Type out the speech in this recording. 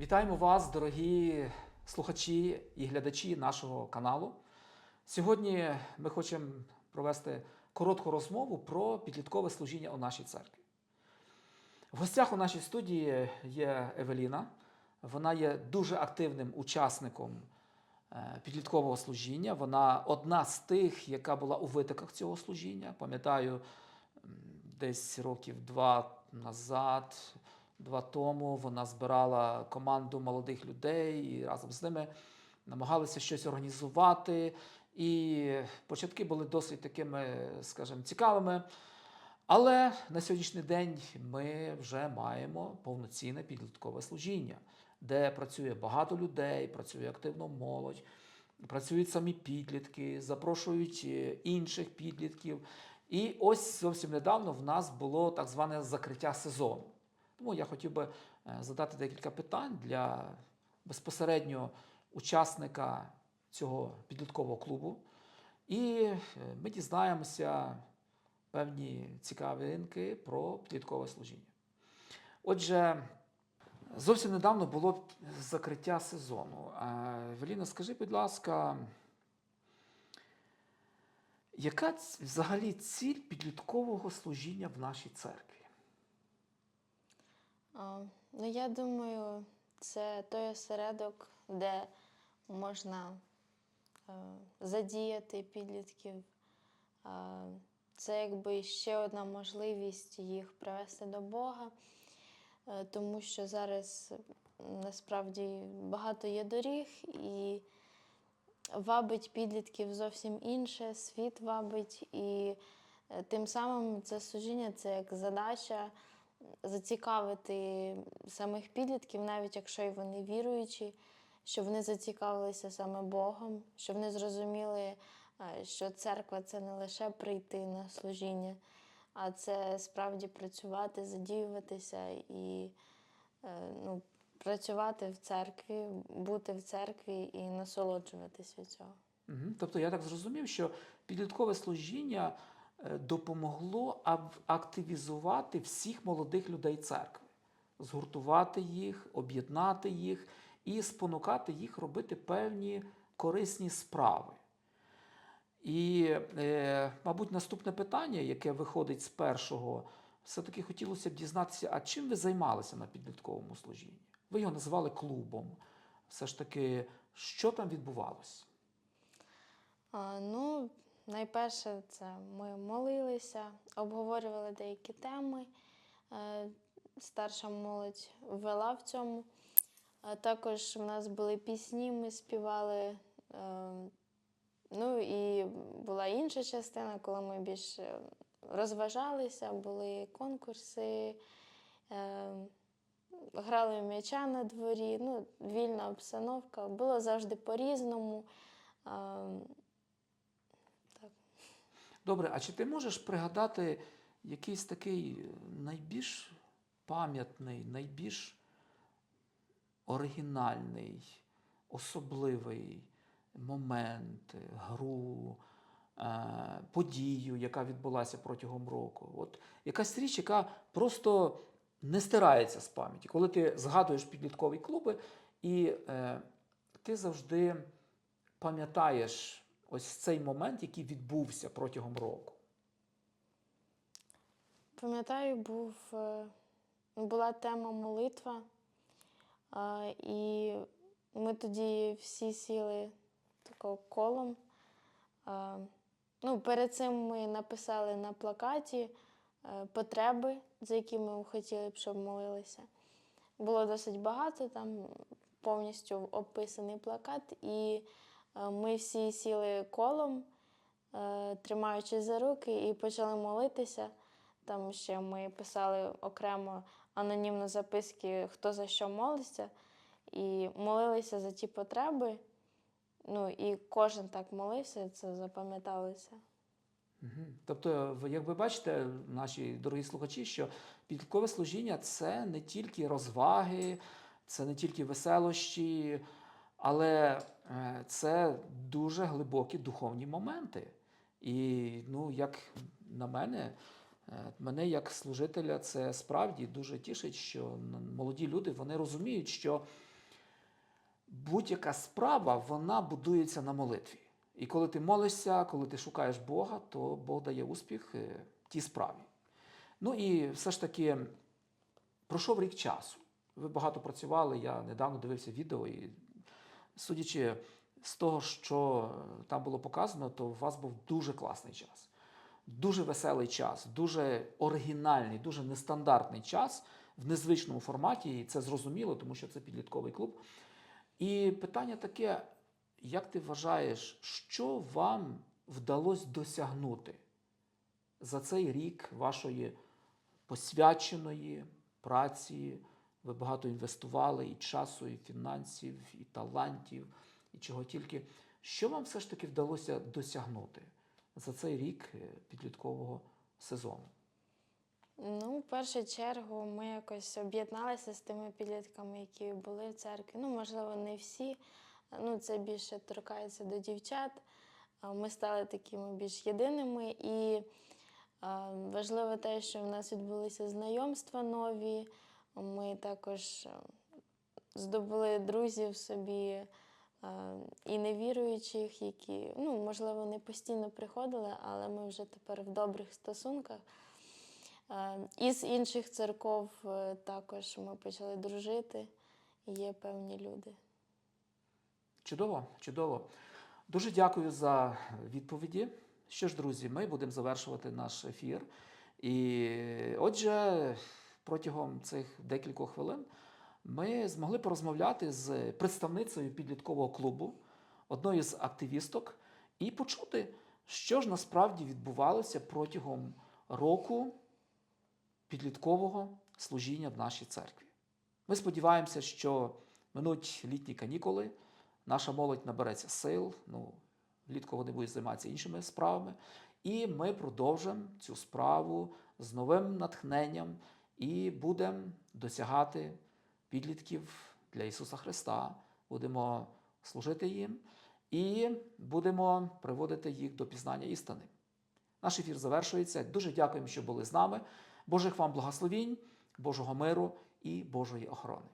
Вітаємо вас, дорогі слухачі і глядачі нашого каналу. Сьогодні ми хочемо провести коротку розмову про підліткове служіння у нашій церкві. В гостях у нашій студії є Евеліна. Вона є дуже активним учасником е, підліткового служіння. Вона одна з тих, яка була у витоках цього служіння. Пам'ятаю, десь років два назад, два тому вона збирала команду молодих людей і разом з ними намагалися щось організувати. І початки були досить такими, скажімо, цікавими. Але на сьогоднішній день ми вже маємо повноцінне підліткове служіння, де працює багато людей, працює активно молодь, працюють самі підлітки, запрошують е, інших підлітків. І ось зовсім недавно в нас було так зване закриття сезону. Тому я хотів би е, задати декілька питань для безпосередньо учасника цього підліткового клубу. І е, ми дізнаємося певні цікавинки про підліткове служіння. Отже, зовсім недавно було закриття сезону. Веліна, скажи, будь ласка, яка взагалі ціль підліткового служіння в нашій церкві? Ну, я думаю, це той осередок, де можна е, задіяти підлітків. Це якби ще одна можливість їх привести до Бога, Е, тому що зараз насправді багато є доріг і вабить підлітків зовсім інше, світ вабить, і е, тим самим це служіння це як задача зацікавити самих підлітків, навіть якщо й вони віруючі, щоб вони зацікавилися саме Богом, щоб вони зрозуміли, е, що церква це не лише прийти на служіння, а це справді працювати, задіюватися і е, ну, працювати в церкві, бути в церкві і насолоджуватись від цього. Тобто я так зрозумів, що підліткове служіння допомогло активізувати всіх молодих людей церкви, згуртувати їх, об'єднати їх і спонукати їх робити певні корисні справи. І, е, мабуть, наступне питання, яке виходить з першого, все-таки хотілося б дізнатися, а чим ви займалися на підлітковому служінні? Ви його називали клубом. Все ж таки, що там відбувалося? Ну, найперше, це ми молилися, обговорювали деякі теми. Е, Старша молодь вела в цьому. Також в нас були пісні, ми співали. Е, Ну і була інша частина, коли ми більше розважалися, були конкурси, е, грали в м'яча на дворі, ну, вільна обстановка. Було завжди по-різному. Е. Добре, а чи ти можеш пригадати якийсь такий найбільш пам'ятний, найбільш оригінальний, особливий момент, гру, е, подію, яка відбулася протягом року? От якась річ, яка просто не стирається з пам'яті. Коли ти згадуєш підліткові клуби, і е, ти завжди пам'ятаєш ось цей момент, який відбувся протягом року. Пам'ятаю, був, е, була тема молитва, і ми тоді всі сіли тако колом. Ну, перед цим ми написали на плакаті е, потреби, за які ми хотіли б, щоб молилися. Було досить багато, там повністю описаний плакат, і е, ми всі сіли колом, е, тримаючи за руки, і почали молитися. Там ще ми писали окремо анонімно записки, хто за що молиться, і молилися за ті потреби. Ну і кожен так молився, це запам'яталося. Мгм. Тобто, як ви бачите, наші дорогі слухачі, що підліткове служіння це не тільки розваги, це не тільки веселощі, але е, це дуже глибокі духовні моменти. І, ну, як на мене, е, мене як служителя це справді дуже тішить, що молоді люди вони розуміють, що будь-яка справа вона будується на молитві. І коли ти молишся, коли ти шукаєш Бога, то Бог дає успіх е, тій справі. Ну і все ж таки пройшов рік часу. Ви багато працювали. Я недавно дивився відео, і судячи з того, що там було показано, то у вас був дуже класний час. Дуже веселий час, дуже оригінальний, дуже нестандартний час в незвичному форматі, і це зрозуміло, тому що це підлітковий клуб. І питання таке: як ти вважаєш, що вам вдалося досягнути за цей рік вашої посвяченої праці? Ви багато інвестували і часу, і фінансів, і талантів, і чого тільки. Що вам все ж таки вдалося досягнути за цей рік е, підліткового сезону? Ну, в першу чергу, ми якось об'єдналися з тими підлітками, які були в церкві. Ну, можливо, не всі. Ну, це більше торкається до дівчат. Ми стали такими більш єдиними. І важливо те, що в нас відбулися знайомства нові. Ми також е, здобули друзів собі е, і невіруючих, які, ну, можливо, не постійно приходили, але ми вже тепер в добрих стосунках. Е, Із інших церков також ми почали дружити. Є певні люди. Чудово, чудово. Дуже дякую за відповіді. Що ж, друзі, ми будемо завершувати наш ефір. І отже, протягом цих декількох хвилин ми змогли порозмовляти з представницею підліткового клубу, одною з активісток, і почути, що ж насправді відбувалося протягом року підліткового служіння в нашій церкві. Ми сподіваємося, що минуть літні канікули, наша молодь набереться сил. Ну, влітку вони будуть займатися іншими справами. І ми продовжимо цю справу з новим натхненням і будемо досягати підлітків для Ісуса Христа. Будемо служити їм і будемо приводити їх до пізнання істини. Наш ефір завершується. Дуже дякуємо, що були з нами. Божих вам благословінь, Божого миру і Божої охорони.